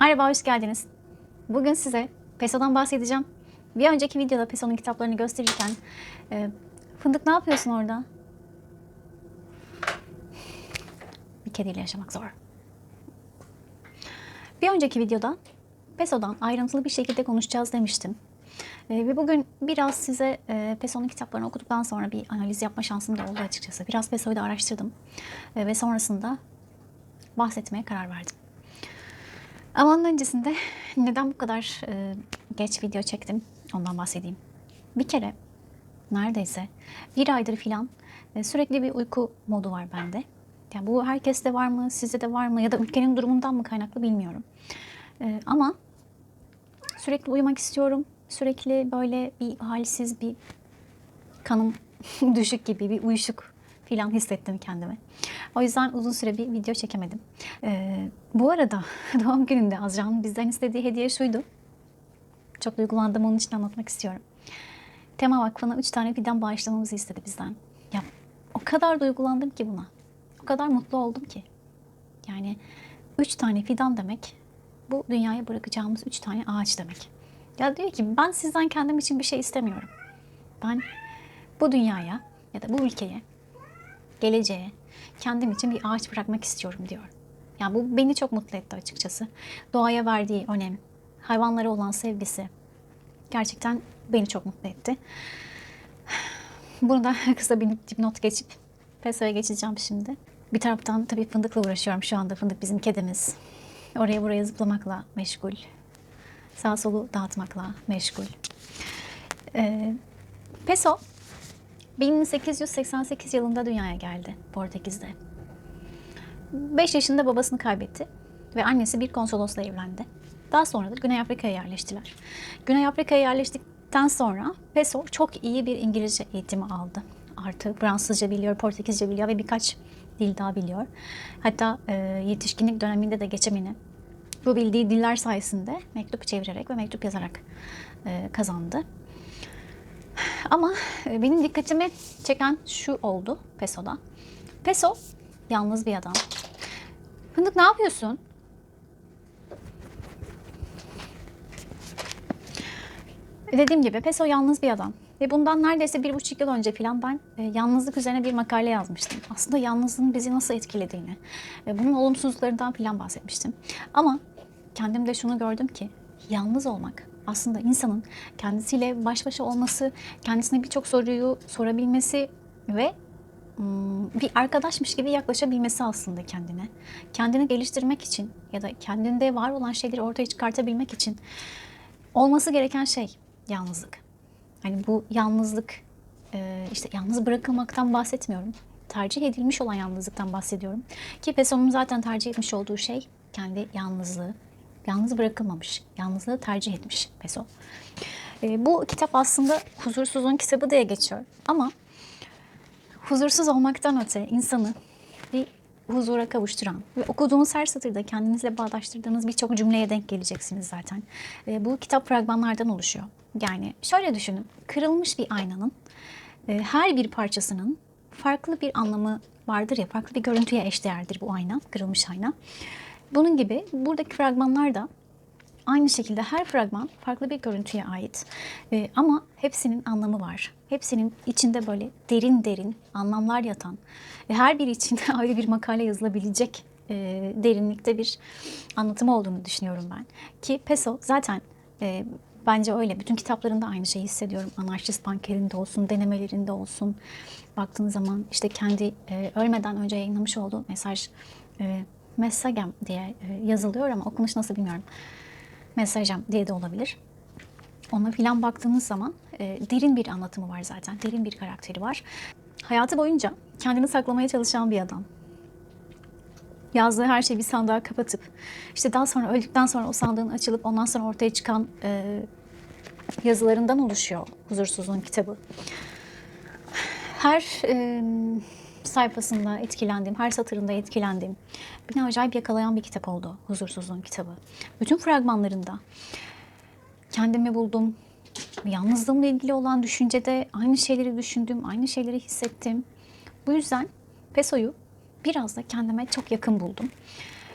Merhaba, hoş geldiniz. Bugün size Pesso'dan bahsedeceğim. Bir önceki videoda Pesso'nun kitaplarını gösterirken e, Fındık ne yapıyorsun orada? Bir kediyle yaşamak zor. Bir önceki videoda Pesso'dan ayrıntılı bir şekilde konuşacağız demiştim. E, ve bugün biraz size e, Pesso'nun kitaplarını okuduktan sonra bir analiz yapma şansım da oldu açıkçası. Biraz Pesso'yu da araştırdım. E, ve sonrasında bahsetmeye karar verdim. Ama onun öncesinde neden bu kadar e, geç video çektim ondan bahsedeyim. Bir kere neredeyse bir aydır filan e, sürekli bir uyku modu var bende. Yani bu herkeste var mı, sizde de var mı ya da ülkenin durumundan mı kaynaklı bilmiyorum. E, ama sürekli uyumak istiyorum. Sürekli böyle bir halsiz bir kanım düşük gibi bir uyuşuk filan hissettim kendimi. O yüzden uzun süre bir video çekemedim. Ee, bu arada doğum gününde Azra'nın bizden istediği hediye şuydu. Çok duygulandım onun için anlatmak istiyorum. Tema Vakfı'na üç tane fidan bağışlamamızı istedi bizden. Ya o kadar duygulandım ki buna. O kadar mutlu oldum ki. Yani üç tane fidan demek bu dünyaya bırakacağımız üç tane ağaç demek. Ya diyor ki ben sizden kendim için bir şey istemiyorum. Ben bu dünyaya ya da bu ülkeye, geleceğe kendim için bir ağaç bırakmak istiyorum diyor. Yani bu beni çok mutlu etti açıkçası. Doğaya verdiği önem, hayvanlara olan sevgisi gerçekten beni çok mutlu etti. Bunu da kısa bir dipnot geçip Peso'ya geçeceğim şimdi. Bir taraftan tabii fındıkla uğraşıyorum şu anda. Fındık bizim kedimiz. Oraya buraya zıplamakla meşgul. Sağ solu dağıtmakla meşgul. Ee, Peso 1888 yılında dünyaya geldi Portekiz'de. 5 yaşında babasını kaybetti ve annesi bir konsolosla evlendi. Daha sonra da Güney Afrika'ya yerleştiler. Güney Afrika'ya yerleştikten sonra Peso çok iyi bir İngilizce eğitimi aldı. Artı Fransızca biliyor, Portekizce biliyor ve birkaç dil daha biliyor. Hatta e, yetişkinlik döneminde de geçemini bu bildiği diller sayesinde mektup çevirerek ve mektup yazarak e, kazandı. Ama e, benim dikkatimi çeken şu oldu Peso'da. Peso yalnız bir adam. Fındık ne yapıyorsun? Dediğim gibi Peso yalnız bir adam. Ve bundan neredeyse bir buçuk yıl önce falan ben e, yalnızlık üzerine bir makale yazmıştım. Aslında yalnızlığın bizi nasıl etkilediğini ve bunun olumsuzluklarından falan bahsetmiştim. Ama kendimde şunu gördüm ki yalnız olmak aslında insanın kendisiyle baş başa olması, kendisine birçok soruyu sorabilmesi ve bir arkadaşmış gibi yaklaşabilmesi aslında kendine. Kendini geliştirmek için ya da kendinde var olan şeyleri ortaya çıkartabilmek için olması gereken şey yalnızlık. Hani bu yalnızlık işte yalnız bırakılmaktan bahsetmiyorum. Tercih edilmiş olan yalnızlıktan bahsediyorum. Ki Pessoa'nın zaten tercih etmiş olduğu şey kendi yalnızlığı. Yalnız bırakılmamış. Yalnızlığı tercih etmiş Peso. E, bu kitap aslında huzursuzluğun kitabı diye geçiyor. Ama huzursuz olmaktan öte insanı bir huzura kavuşturan ve okuduğunuz her satırda kendinizle bağdaştırdığınız birçok cümleye denk geleceksiniz zaten. E, bu kitap fragmanlardan oluşuyor. Yani şöyle düşünün, kırılmış bir aynanın e, her bir parçasının farklı bir anlamı vardır ya, farklı bir görüntüye eşdeğerdir bu ayna, kırılmış ayna. Bunun gibi buradaki fragmanlar da aynı şekilde her fragman farklı bir görüntüye ait. Ee, ama hepsinin anlamı var. Hepsinin içinde böyle derin derin anlamlar yatan her biri için ayrı bir makale yazılabilecek e, derinlikte bir anlatımı olduğunu düşünüyorum ben. Ki Peso zaten e, bence öyle. Bütün kitaplarında aynı şeyi hissediyorum. Anarşist bankerinde olsun, denemelerinde olsun. Baktığın zaman işte kendi e, ölmeden önce yayınlamış olduğu mesaj e, Messagem diye e, yazılıyor ama okunuş nasıl bilmiyorum. Messagem diye de olabilir. Ona filan baktığınız zaman e, derin bir anlatımı var zaten. Derin bir karakteri var. Hayatı boyunca kendini saklamaya çalışan bir adam. Yazdığı her şeyi bir sandığa kapatıp işte daha sonra öldükten sonra o sandığın açılıp ondan sonra ortaya çıkan e, yazılarından oluşuyor Huzursuzluğun kitabı. Her e, sayfasında etkilendiğim, her satırında etkilendiğim, beni acayip yakalayan bir kitap oldu Huzursuzluğun kitabı. Bütün fragmanlarında kendimi buldum. Yalnızlığımla ilgili olan düşüncede aynı şeyleri düşündüm, aynı şeyleri hissettim. Bu yüzden Peso'yu biraz da kendime çok yakın buldum.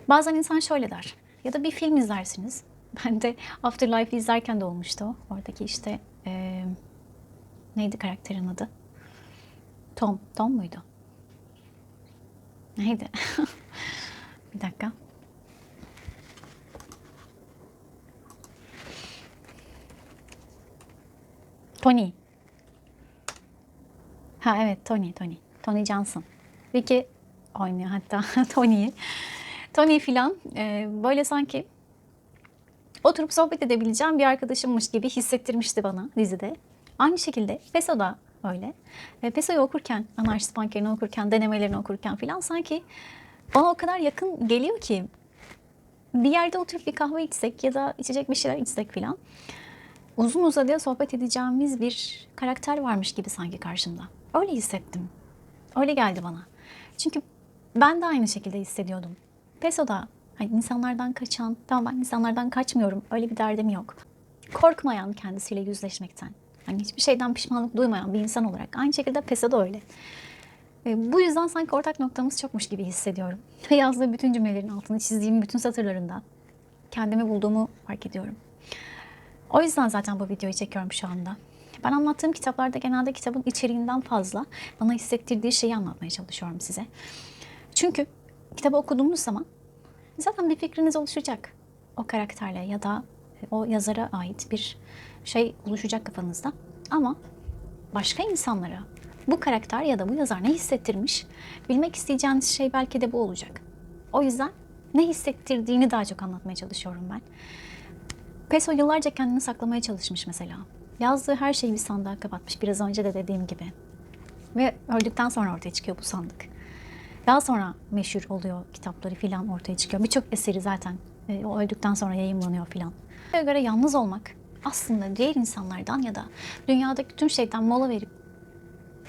Bazen insan şöyle der. Ya da bir film izlersiniz. Ben de Afterlife izlerken de olmuştu. Oradaki işte eee, neydi karakterin adı? Tom. Tom muydu? Neydi? bir dakika. Tony. Ha evet Tony, Tony. Tony Johnson. Ricky oynuyor hatta Tony'yi. Tony filan e, böyle sanki oturup sohbet edebileceğim bir arkadaşımmış gibi hissettirmişti bana dizide. Aynı şekilde Peso da öyle. E, Peso'yu okurken, anarşist bankerini okurken, denemelerini okurken filan sanki bana o kadar yakın geliyor ki bir yerde oturup bir kahve içsek ya da içecek bir şeyler içsek filan uzun uzadıya sohbet edeceğimiz bir karakter varmış gibi sanki karşımda. Öyle hissettim. Öyle geldi bana. Çünkü ben de aynı şekilde hissediyordum. Peso da hani insanlardan kaçan, tamam ben insanlardan kaçmıyorum. Öyle bir derdim yok. Korkmayan kendisiyle yüzleşmekten. Hani hiçbir şeyden pişmanlık duymayan bir insan olarak. Aynı şekilde Peso da öyle. E, bu yüzden sanki ortak noktamız çokmuş gibi hissediyorum. Ve yazdığı bütün cümlelerin altını çizdiğim bütün satırlarında kendimi bulduğumu fark ediyorum. O yüzden zaten bu videoyu çekiyorum şu anda. Ben anlattığım kitaplarda genelde kitabın içeriğinden fazla bana hissettirdiği şeyi anlatmaya çalışıyorum size. Çünkü kitabı okuduğunuz zaman zaten bir fikriniz oluşacak. O karakterle ya da o yazara ait bir şey oluşacak kafanızda. Ama başka insanlara bu karakter ya da bu yazar ne hissettirmiş bilmek isteyeceğiniz şey belki de bu olacak. O yüzden ne hissettirdiğini daha çok anlatmaya çalışıyorum ben. Peso yıllarca kendini saklamaya çalışmış mesela. Yazdığı her şeyi bir sandığa kapatmış biraz önce de dediğim gibi. Ve öldükten sonra ortaya çıkıyor bu sandık. Daha sonra meşhur oluyor kitapları filan ortaya çıkıyor. Birçok eseri zaten e, öldükten sonra yayımlanıyor filan. Göre yalnız olmak aslında diğer insanlardan ya da dünyadaki tüm şeyden mola verip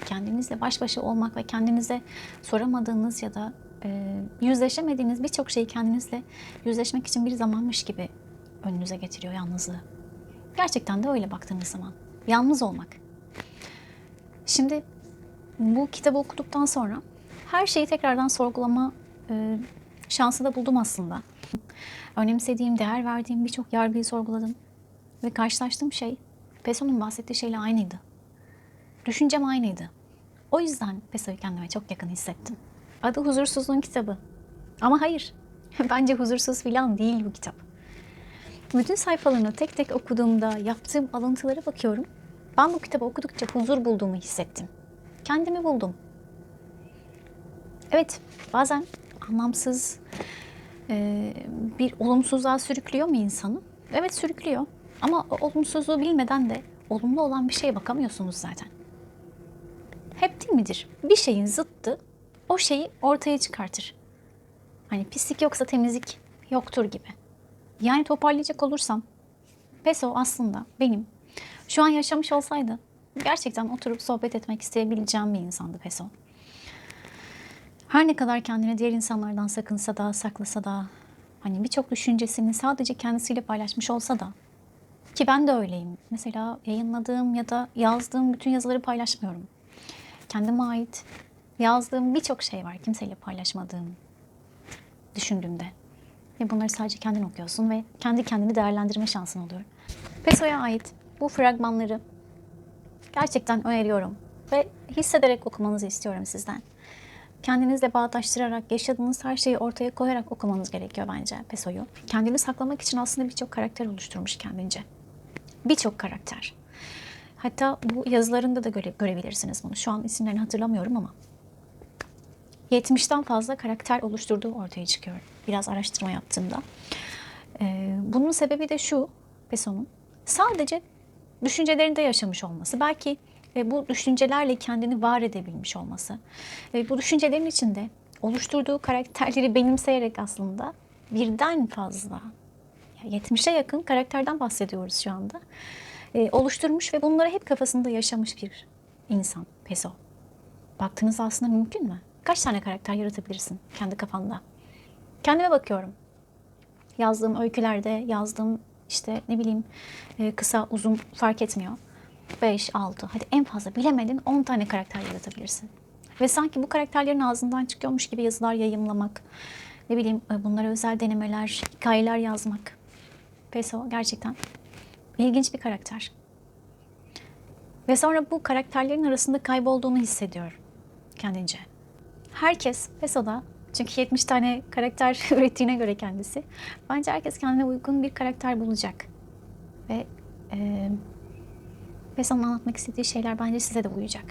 kendinizle baş başa olmak ve kendinize soramadığınız ya da e, yüzleşemediğiniz birçok şeyi kendinizle yüzleşmek için bir zamanmış gibi önünüze getiriyor yalnızlığı. Gerçekten de öyle baktığınız zaman. Yalnız olmak. Şimdi bu kitabı okuduktan sonra her şeyi tekrardan sorgulama e, şansı da buldum aslında. Önemsediğim, değer verdiğim birçok yargıyı sorguladım. Ve karşılaştığım şey Pessoa'nın bahsettiği şeyle aynıydı. Düşüncem aynıydı. O yüzden Pessoa'yı kendime çok yakın hissettim. Adı Huzursuzluğun Kitabı. Ama hayır, bence huzursuz falan değil bu kitap. Bütün sayfalarını tek tek okuduğumda yaptığım alıntılara bakıyorum. Ben bu kitabı okudukça huzur bulduğumu hissettim. Kendimi buldum. Evet, bazen anlamsız bir olumsuzluğa sürüklüyor mu insanı? Evet sürüklüyor. Ama o olumsuzluğu bilmeden de olumlu olan bir şeye bakamıyorsunuz zaten. Hep değil midir? Bir şeyin zıttı o şeyi ortaya çıkartır. Hani pislik yoksa temizlik yoktur gibi. Yani toparlayacak olursam Peso aslında benim şu an yaşamış olsaydı gerçekten oturup sohbet etmek isteyebileceğim bir insandı Peso. Her ne kadar kendini diğer insanlardan sakınsa da, saklasa da, hani birçok düşüncesini sadece kendisiyle paylaşmış olsa da ki ben de öyleyim. Mesela yayınladığım ya da yazdığım bütün yazıları paylaşmıyorum. Kendime ait yazdığım birçok şey var kimseyle paylaşmadığım düşündüğümde. Ve bunları sadece kendin okuyorsun ve kendi kendini değerlendirme şansın oluyor. Peso'ya ait bu fragmanları gerçekten öneriyorum ve hissederek okumanızı istiyorum sizden. Kendinizle bağdaştırarak, yaşadığınız her şeyi ortaya koyarak okumanız gerekiyor bence Peso'yu. Kendini saklamak için aslında birçok karakter oluşturmuş kendince. Birçok karakter. Hatta bu yazılarında da göre, görebilirsiniz bunu. Şu an isimlerini hatırlamıyorum ama 70'ten fazla karakter oluşturduğu ortaya çıkıyor. Biraz araştırma yaptığımda. Ee, bunun sebebi de şu Pessoa'nın sadece düşüncelerinde yaşamış olması. Belki e, bu düşüncelerle kendini var edebilmiş olması. E, bu düşüncelerin içinde oluşturduğu karakterleri benimseyerek aslında birden fazla, 70'e yakın karakterden bahsediyoruz şu anda. E, oluşturmuş ve bunları hep kafasında yaşamış bir insan Peso. Baktığınızda aslında mümkün mü? Kaç tane karakter yaratabilirsin kendi kafanda? Kendime bakıyorum. Yazdığım öykülerde, yazdığım işte ne bileyim e, kısa uzun fark etmiyor. 5, 6 hadi en fazla bilemedin 10 tane karakter yaratabilirsin. Ve sanki bu karakterlerin ağzından çıkıyormuş gibi yazılar yayımlamak, ne bileyim e, bunlara özel denemeler, hikayeler yazmak. Peso gerçekten ilginç bir karakter. Ve sonra bu karakterlerin arasında kaybolduğunu hissediyorum kendince. Herkes Peso'da çünkü 70 tane karakter ürettiğine göre kendisi. Bence herkes kendine uygun bir karakter bulacak. Ve e, Peso'nun anlatmak istediği şeyler bence size de uyacak.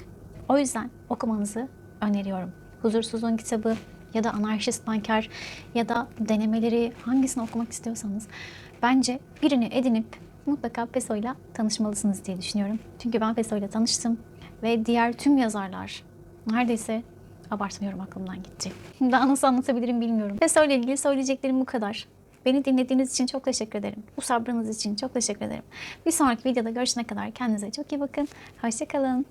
O yüzden okumanızı öneriyorum. Huzursuzluğun kitabı ya da anarşist banker ya da denemeleri hangisini okumak istiyorsanız bence birini edinip mutlaka Peso ile tanışmalısınız diye düşünüyorum. Çünkü ben Peso ile tanıştım ve diğer tüm yazarlar neredeyse abartmıyorum aklımdan gitti. Daha nasıl anlatabilirim bilmiyorum. Peso ile ilgili söyleyeceklerim bu kadar. Beni dinlediğiniz için çok teşekkür ederim. Bu sabrınız için çok teşekkür ederim. Bir sonraki videoda görüşene kadar kendinize çok iyi bakın. Hoşçakalın.